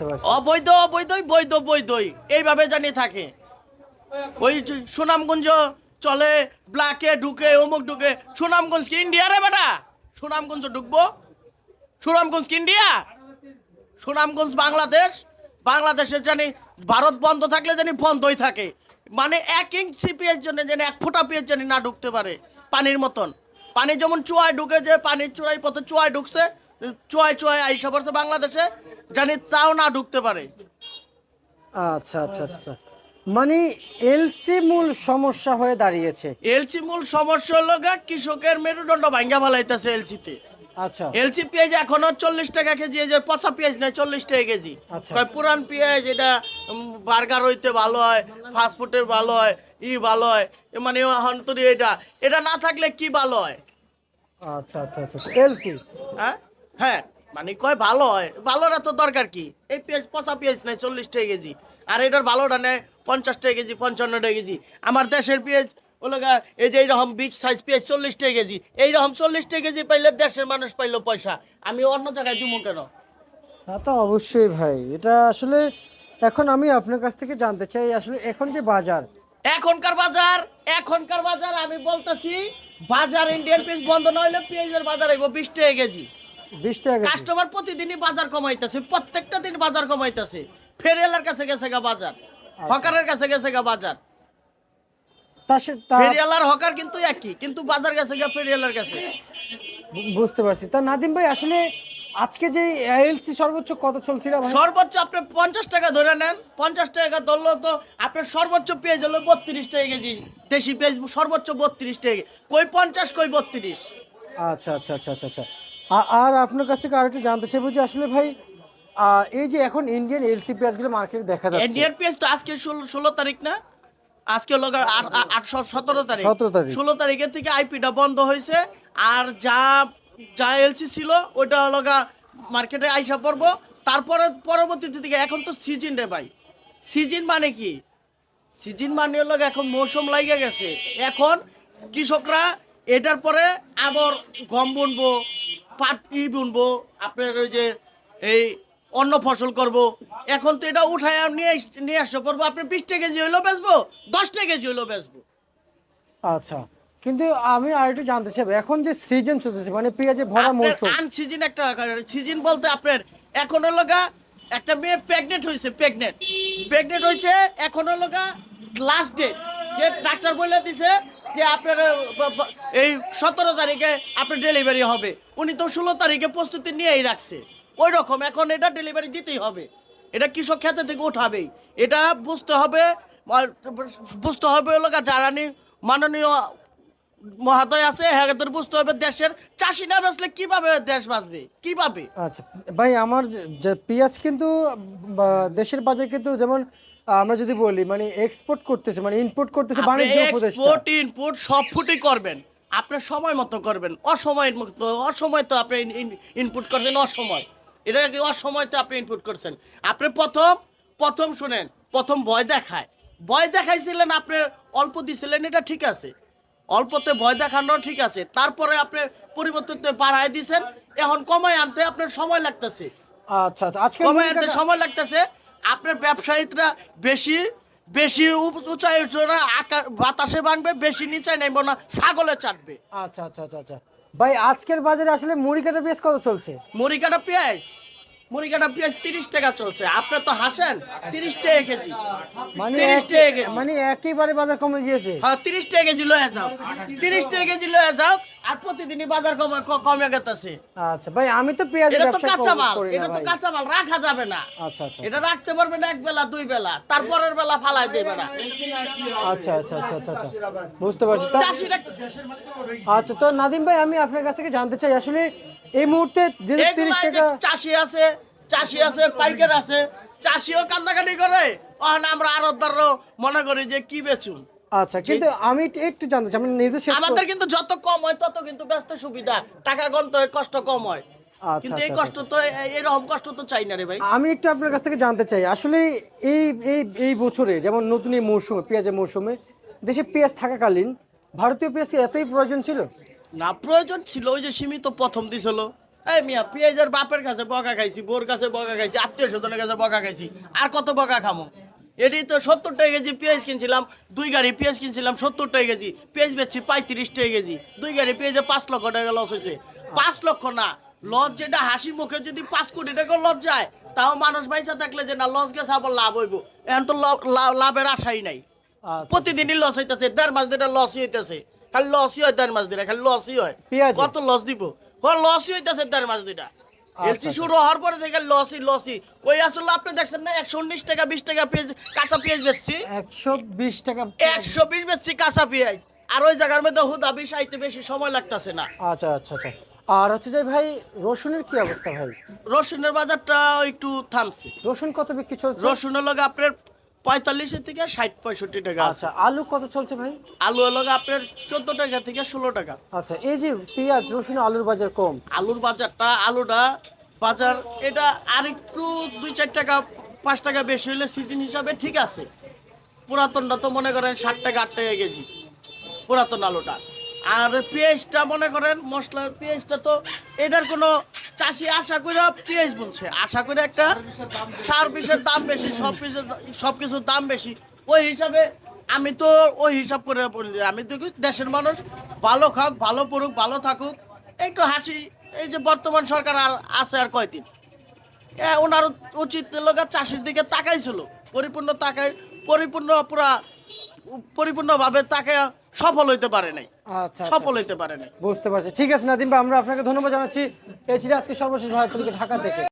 বুঝতে পারছি। অবৈধ, অবৈধই, বৈধ, বৈধই। এইভাবে জানি থাকে। ওই সুনামগঞ্জ চলে ব্ল্যাকে ঢুকে, অমুক ঢুকে। সুনামগঞ্জ কি ইন্ডিয়া রে বেটা? সুনামগঞ্জ ঢুকবো? সুনামগঞ্জ কি ইন্ডিয়া সুনামগঞ্জ বাংলাদেশ? বাংলাদেশের জানি ভারত বন্ধ থাকলে জানি বন্ধই থাকে। মানে এক ইঞ্চি পিএর জন্য জানি এক ফোঁটা পিএর জানি না ঢুকতে পারে, পানির মতন। পানি যেমন চুয়ায় ঢুকে যে পানির চুয়াই পথে চুয়ায় ঢুকছে চুয়ায় চুয়ায় আইসা পড়ছে বাংলাদেশে জানি তাও না ঢুকতে পারে। আচ্ছা আচ্ছা আচ্ছা মানে এলসি মূল সমস্যা হয়ে দাঁড়িয়েছে। এলসি মূল সমস্যা হলো গা কৃষকের মেরুদণ্ড ভাঙ্গা ফেলাইতেছে এলসিতে। আচ্ছা। এলসি পেঁয়াজ এখনও চল্লিশ টাকা কেজি এই যে পচা পেঁয়াজ নেই চল্লিশ টাকা কেজি। আচ্ছা। কয় পুরান পেঁয়াজ এটা বার্গার হইতে ভালো হয় ফাস্টফুডে ভালো হয় ই ভালো হয় মানে হন্তরি এটা এটা না থাকলে কি ভালো হয়? আচ্ছা আচ্ছা আচ্ছা এলসি? হ্যাঁ? হ্যাঁ। মানে কয় ভালো হয়। ভালোটা তো দরকার কি? এই পেঁয়াজ পচা পেঁয়াজ নেই চল্লিশ টাকা কেজি। আর এটার ভালোটা নেয় পঞ্চাশ টাকা কেজি পঞ্চান্ন টাকা কেজি। আমার দেশের পেঁয়াজ ওলাগা এই যে এইরকম বিগ সাইজ পেঁয়াজ চল্লিশ টাকা কেজি। এইরকম চল্লিশ টাকা কেজি পাইলে দেশের মানুষ পাইলো পয়সা। আমি অন্য জায়গায় দিব কেন? তা তো অবশ্যই ভাই। এটা আসলে এখন আমি আপনার কাছ থেকে জানতে চাই আসলে এখন যে বাজার। এখনকার বাজার এখনকার বাজার আমি বলতেছি বাজার ইন্ডিয়ান পেঁয়াজ বন্ধ না হইলে পেঁয়াজের বাজার আইব বিশ টাকা কেজি। বিশ টাকা কাস্টমার প্রতিদিনই বাজার কমাইতেছে প্রত্যেকটা দিন বাজার কমাইতেছে। ফেরিয়ালার কাছে গেছে গা বাজার হকারের কাছে গেছে গা বাজার। ফেরিয়ালার হকার কিন্তু একই কিন্তু বাজার গেছে গা ফেরিয়ালার কাছে। বুঝতে পারছি। তা নাদিম ভাই আসলে আজকে যে এলসি সর্বোচ্চ কত চলছিল? সর্বোচ্চ আপনি পঞ্চাশ টাকা ধরে নেন। পঞ্চাশ টাকা ধরলেও তো আপনার সর্বোচ্চ পেঁয়াজ হলো বত্রিশ টাকা কেজি দেশি পেঁয়াজ সর্বোচ্চ বত্রিশ টাকা কই পঞ্চাশ কই বত্রিশ। আচ্ছা আচ্ছা আচ্ছা আচ্ছা আচ্ছা। আর আপনার কাছ থেকে আরেকটু জানতে চাইব যে আসলে ভাই এই যে এখন ইন্ডিয়ান এলসি পেঁয়াজগুলো মার্কেটে দেখা যাচ্ছে। ইন্ডিয়ান পেঁয়াজ তো আজকে ষোলো ষোলো তারিখ না? আজকে হলো আট- আট- আটশো সতেরো তারিখ। 17 তারিখ। ষোলো তারিখের থেকে আইপিটা বন্ধ হয়েছে। আর যা যা এলসি ছিল, ওইটা হলো গা মার্কেটে আইসা পড়ব। তারপরে পরবর্তীতে থেকে এখন তো সিজন রে ভাই। সিজন মানে কি? সিজন মানে হলো এখন মৌসুম লাগিয়ে গেছে। এখন কৃষকরা এটার পরে আবার গম বুনবো, পাট ই বুনবো, আপনার ওই যে এই অন্য ফসল করব। এখন তো এটা উঠায় নিয়ে নিয়ে আসতে পারব আপনি বিশ টাকা কেজি হইলেও বেচবো দশটা কেজি হইলেও বেচবো। আচ্ছা। কিন্তু আমি আরেকটু জানতে চাই এখন যে সিজন চলতেছে মানে পেঁয়াজে ভরা মৌসুম। আন সিজন একটা সিজন বলতে আপনার এখন হলো একটা মেয়ে প্রেগনেন্ট হয়েছে প্রেগনেন্ট প্রেগনেন্ট হয়েছে এখন হলো লাস্ট ডেট যে ডাক্তার বলে দিছে যে আপনার এই সতেরো তারিখে আপনার ডেলিভারি হবে। উনি তো ষোলো তারিখে প্রস্তুতি নিয়েই রাখছে। ওই রকম এখন এটা ডেলিভারি দিতেই হবে। এটা কৃষক খেতে থেকে উঠাবেই। এটা বুঝতে হবে বুঝতে হবে গা জ্বালানি মাননীয় মহাদয় আছে হ্যাঁ বুঝতে হবে দেশের চাষি না বেচলে কীভাবে দেশ বাঁচবে? কীভাবে? আচ্ছা ভাই আমার যে- পেঁয়াজ কিন্তু দেশের বাজার কিন্তু যেমন আমরা যদি বলি মানে এক্সপোর্ট করতেছে মানে ইম্পোর্ট করতেছে বাণিজ্য এক্সপোর্ট ইনপুট সব ফুটই করবেন। আপনি সময় মতো করবেন। অসময় মতো অসময় তো আপনি ইনপুট করছেন অসময়। এটা কি অসময় তো আপনি ইনপুট করছেন? আপনি প্রথম প্রথম শুনেন প্রথম ভয় দেখায়। ভয় দেখাইছিলেন আপনি অল্প দিছিলেন এটা ঠিক আছে। অল্পতে ভয় দেখানো ঠিক আছে। তারপরে আপনি পরিবর্তিত বাড়ায় দিছেন এখন কমায় আনতে আপনার সময় লাগতেছে। আচ্ছা আচ্ছা। আজকে কমায় আনতে সময় লাগতেছে আপনার ব্যবসায়ীরা বেশি বেশি উঁচাই উঠবে আকাশ বাতাসে ভাঙবে বেশি নিচে নেব না ছাগলে চাটবে। আচ্ছা আচ্ছা আচ্ছা আচ্ছা। ভাই আজকের বাজারে আসলে মুড়ি কাটা পেঁয়াজ কত চলছে? মুড়ি কাটা পেঁয়াজ? মুড়ি কাটা পেঁয়াজ তিরিশ টাকা চলছে। আপনি তো হাসেন তিরিশ টাকা কেজি। মানে তিরিশ টাকা কেজি। মানে একেবারে বাজার কমে গিয়েছে। হ্যাঁ তিরিশ টাকা কেজি লয়ে যাও। তিরিশ টাকা কেজি লয়ে যাও আর প্রতিদিনই বাজার কমে কমে গেতেছে। আচ্ছা ভাই আমি তো পেঁয়াজের এটা তো কাঁচা মাল এটা তো কাঁচা মাল রাখা যাবে না। আচ্ছা আচ্ছা এটা রাখতে পারবেন এক বেলা দুই বেলা। তারপরের বেলা ফালাই দেবে না। আচ্ছা আচ্ছা আচ্ছা আচ্ছা আচ্ছা। বুঝতে পারছি। তা- আচ্ছা তো নাদিম ভাই আমি আপনার কাছ থেকে জানতে চাই আসলে এই মুহূর্তে যে তিরিশ টাকা চাষি আছে চাষি আছে পাইকার আছে চাষিও কান্দাকাটি করে। ওখানে আমরা আরও মনে করি যে কি বেচুন আচ্ছা কিন্তু আমি একটু- জানতে চাই আমি নিজে আমাদের কিন্তু যত কম হয় তত কিন্তু ব্যস্ত সুবিধা। টাকা গন্ত হয় কষ্ট কম হয়। আচ্ছা, কিন্তু এই আচ্ছা, কষ্ট তো এরকম কষ্ট তো চাই না রে ভাই। আমি একটু আপনার কাছ থেকে জানতে চাই আসলে এই এই এই বছরে যেমন নতুন এই মৌসুমে পেঁয়াজের মৌসুমে দেশে পেঁয়াজ থাকাকালীন ভারতীয় পেঁয়াজ এতই প্রয়োজন ছিল? না প্রয়োজন ছিল ওই যে সীমিত প্রথম দিছিল এই মিয়া পেঁয়াজের বাপের কাছে বকা খাইছি বোর কাছে বকা খাইছি আত্মীয় স্বজনের কাছে বকা খাইছি। আর কত বকা খামো? এটি তো সত্তর টাকা কেজি পেঁয়াজ কিনছিলাম দুই গাড়ি পেঁয়াজ কিনছিলাম সত্তর টাকা কেজি পেঁয়াজ বেচছি পঁয়ত্রিশ টাকা কেজি দুই গাড়ি পেঁয়াজে পাঁচ লক্ষ টাকা লস হয়েছে। পাঁচ লক্ষ না লস যেটা হাসি মুখে যদি পাঁচ কোটি টাকা লস যায় তাও মানুষ পয়সা থাকলে যে না লস গেছে আবার লাভ হইব। এখন তো লাভের আশাই নাই। আচ্ছা। প্রতিদিনই লস হইতেছে দেড় মাস ধরে লসই হইতেছে। খালি লসই হয় দেড় মাস ধরে খালি লসই হয়। কত লস দিব? লসই হইতেছে দেড় মাস দুইটা। এলসি আচ্ছা। শুরু হওয়ার পরে থেকে লসই লসই ওই আসলে আপনি দেখছেন না একশো উনিশ টাকা বিশ টাকা পেঁয়াজ কাঁচা পেঁয়াজ বেচছি। একশো বিশ টাকা একশো বিশ বেচছি কাঁচা পেঁয়াজ। আর ওই জায়গার মধ্যে হুদা বিষ আইতে বেশি সময় লাগতেছে না। আচ্ছা আচ্ছা আচ্ছা। আর হচ্ছে যে ভাই রসুনের কি অবস্থা ভাই? রসুনের বাজারটা একটু থামছে। রসুন কত বিক্রি চলছে? রসুনের লগে আপনার পঁয়তাল্লিশের থেকে ষাট পঁয়ষট্টি টাকা আচ্ছা আলু কত চলছে ভাই? আলু লগে আপনার চোদ্দ টাকা থেকে ষোলো টাকা। আচ্ছা এই যে পেঁয়াজ রসুন আলুর বাজার কম। আলুর বাজারটা আলুটা বাজার এটা আর একটু দুই চার টাকা পাঁচ টাকা বেশি হলে সিজন হিসাবে ঠিক আছে। পুরাতনটা তো মনে করেন ষাট টাকা আট টাকা কেজি পুরাতন আলুটা। আর পেঁয়াজটা মনে করেন মশলা পেঁয়াজটা তো এটার কোনো চাষি আশা করে পেঁয়াজ বলছে। আশা করে একটা সার বিষের দাম বেশি, সব কিছু সব কিছুর দাম বেশি। ওই হিসাবে আমি তো ওই হিসাব করে বলি, আমি দেখি দেশের মানুষ, ভালো খাক, ভালো পড়ুক, ভালো থাকুক। একটু হাসি, এই যে বর্তমান সরকার আর আছে আর কয়দিন। ওনার উচিত লোক চাষির দিকে তাকাইছিল, পরিপূর্ণ তাকাই পরিপূর্ণ পুরা পরিপূর্ণভাবে তাকে সফল হইতে পারে নাই। আচ্ছা আচ্ছা। সফল হইতে পারে নাই। বুঝতে পারছি। ঠিক আছে নাদিম ভাই আমরা আপনাকে ধন্যবাদ জানাচ্ছি। এই ছিল আজকে সর্বশেষ ভারত ঢাকা থেকে।